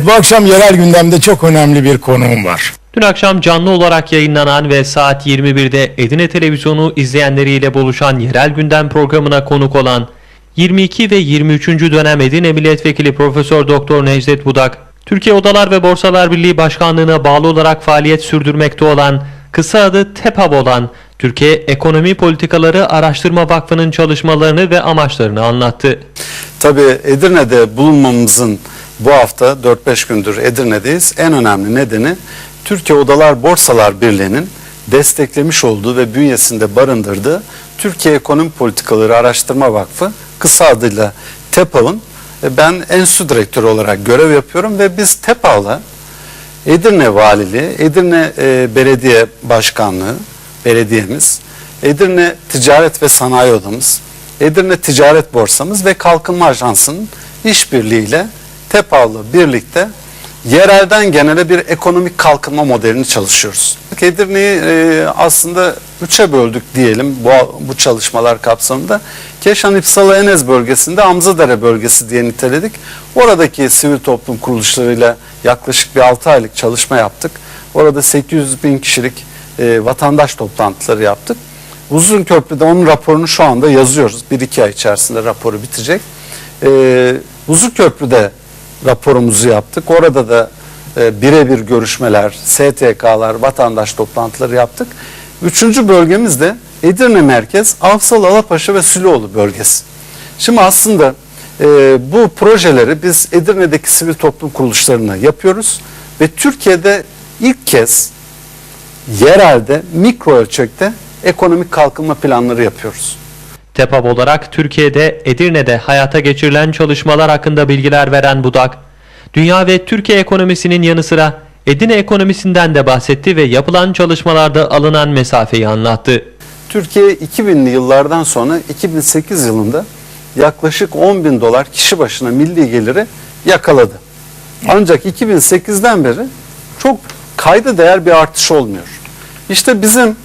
Evet bu akşam yerel gündemde çok önemli bir konuğum var. Dün akşam canlı olarak yayınlanan ve saat 21'de Edirne Televizyonu izleyenleriyle buluşan Yerel Gündem programına konuk olan 22 ve 23. dönem Edirne Milletvekili Profesör Doktor Necdet Budak, Türkiye Odalar ve Borsalar Birliği Başkanlığı'na bağlı olarak faaliyet sürdürmekte olan, kısa adı TEPAB olan Türkiye Ekonomi Politikaları Araştırma Vakfı'nın çalışmalarını ve amaçlarını anlattı. Tabii Edirne'de bulunmamızın bu hafta 4-5 gündür Edirne'deyiz. En önemli nedeni Türkiye Odalar Borsalar Birliği'nin desteklemiş olduğu ve bünyesinde barındırdığı Türkiye Ekonomi Politikaları Araştırma Vakfı kısa adıyla TEPAV'ın e, ben enstitü direktörü olarak görev yapıyorum ve biz TEPAV'la Edirne Valiliği, Edirne e, Belediye Başkanlığı, belediyemiz, Edirne Ticaret ve Sanayi Odamız, Edirne Ticaret Borsamız ve Kalkınma Ajansı'nın işbirliğiyle TEPAV'la birlikte yerelden genele bir ekonomik kalkınma modelini çalışıyoruz. Edirne'yi e, aslında üçe böldük diyelim bu, bu çalışmalar kapsamında. Keşan İpsala Enez bölgesinde Amzadere bölgesi diye niteledik. Oradaki sivil toplum kuruluşlarıyla yaklaşık bir 6 aylık çalışma yaptık. Orada 800 bin kişilik e, vatandaş toplantıları yaptık. Uzun Köprü'de onun raporunu şu anda yazıyoruz. 1-2 ay içerisinde raporu bitecek. E, Uzun Köprü'de raporumuzu yaptık. Orada da e, birebir görüşmeler, STK'lar, vatandaş toplantıları yaptık. Üçüncü bölgemiz de Edirne Merkez, Afsal, Alapaşa ve Süloğlu bölgesi. Şimdi aslında e, bu projeleri biz Edirne'deki sivil toplum kuruluşlarına yapıyoruz ve Türkiye'de ilk kez yerelde mikro ölçekte ekonomik kalkınma planları yapıyoruz. TEPAB olarak Türkiye'de Edirne'de hayata geçirilen çalışmalar hakkında bilgiler veren Budak, dünya ve Türkiye ekonomisinin yanı sıra Edirne ekonomisinden de bahsetti ve yapılan çalışmalarda alınan mesafeyi anlattı. Türkiye 2000'li yıllardan sonra 2008 yılında yaklaşık 10 bin dolar kişi başına milli geliri yakaladı. Ancak 2008'den beri çok kayda değer bir artış olmuyor. İşte bizim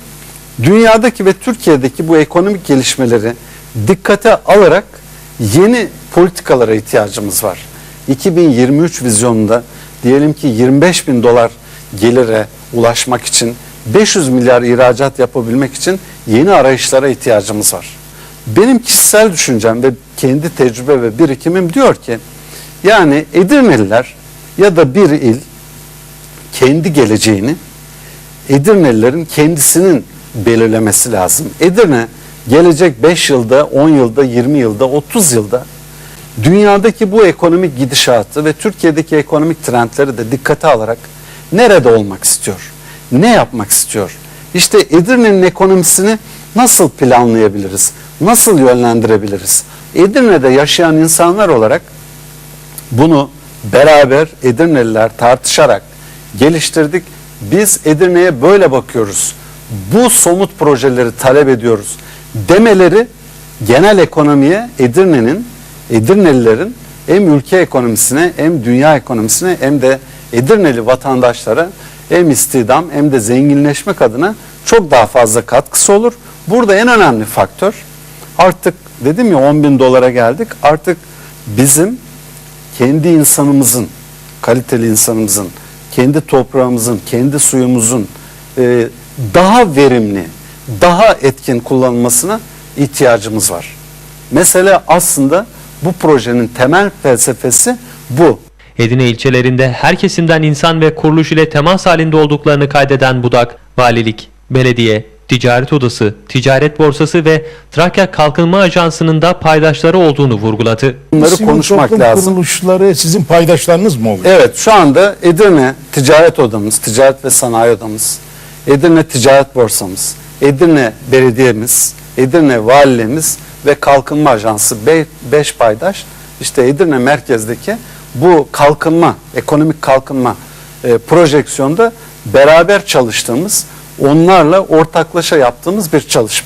dünyadaki ve Türkiye'deki bu ekonomik gelişmeleri dikkate alarak yeni politikalara ihtiyacımız var. 2023 vizyonunda diyelim ki 25 bin dolar gelire ulaşmak için 500 milyar ihracat yapabilmek için yeni arayışlara ihtiyacımız var. Benim kişisel düşüncem ve kendi tecrübe ve birikimim diyor ki yani Edirneliler ya da bir il kendi geleceğini Edirnelilerin kendisinin belirlemesi lazım. Edirne gelecek 5 yılda, 10 yılda, 20 yılda, 30 yılda dünyadaki bu ekonomik gidişatı ve Türkiye'deki ekonomik trendleri de dikkate alarak nerede olmak istiyor? Ne yapmak istiyor? İşte Edirne'nin ekonomisini nasıl planlayabiliriz? Nasıl yönlendirebiliriz? Edirne'de yaşayan insanlar olarak bunu beraber Edirneliler tartışarak geliştirdik. Biz Edirne'ye böyle bakıyoruz. Bu somut projeleri talep ediyoruz demeleri genel ekonomiye Edirne'nin, Edirnelilerin hem ülke ekonomisine hem dünya ekonomisine hem de Edirneli vatandaşlara hem istihdam hem de zenginleşmek adına çok daha fazla katkısı olur. Burada en önemli faktör artık dedim ya 10 bin dolara geldik artık bizim kendi insanımızın, kaliteli insanımızın, kendi toprağımızın, kendi suyumuzun e, daha verimli, daha etkin kullanılmasına ihtiyacımız var. Mesele aslında bu projenin temel felsefesi bu. Edirne ilçelerinde her kesimden insan ve kuruluş ile temas halinde olduklarını kaydeden Budak, valilik, belediye, ticaret odası, ticaret borsası ve Trakya Kalkınma Ajansı'nın da paydaşları olduğunu vurguladı. Bunları Sivil konuşmak lazım. kuruluşları sizin paydaşlarınız mı oluyor? Evet şu anda Edirne Ticaret Odamız, Ticaret ve Sanayi Odamız, Edirne Ticaret Borsamız, Edirne Belediyemiz, Edirne Valiliğimiz ve Kalkınma Ajansı 5 paydaş işte Edirne merkezdeki bu kalkınma, ekonomik kalkınma e, projeksiyonda beraber çalıştığımız, onlarla ortaklaşa yaptığımız bir çalışma.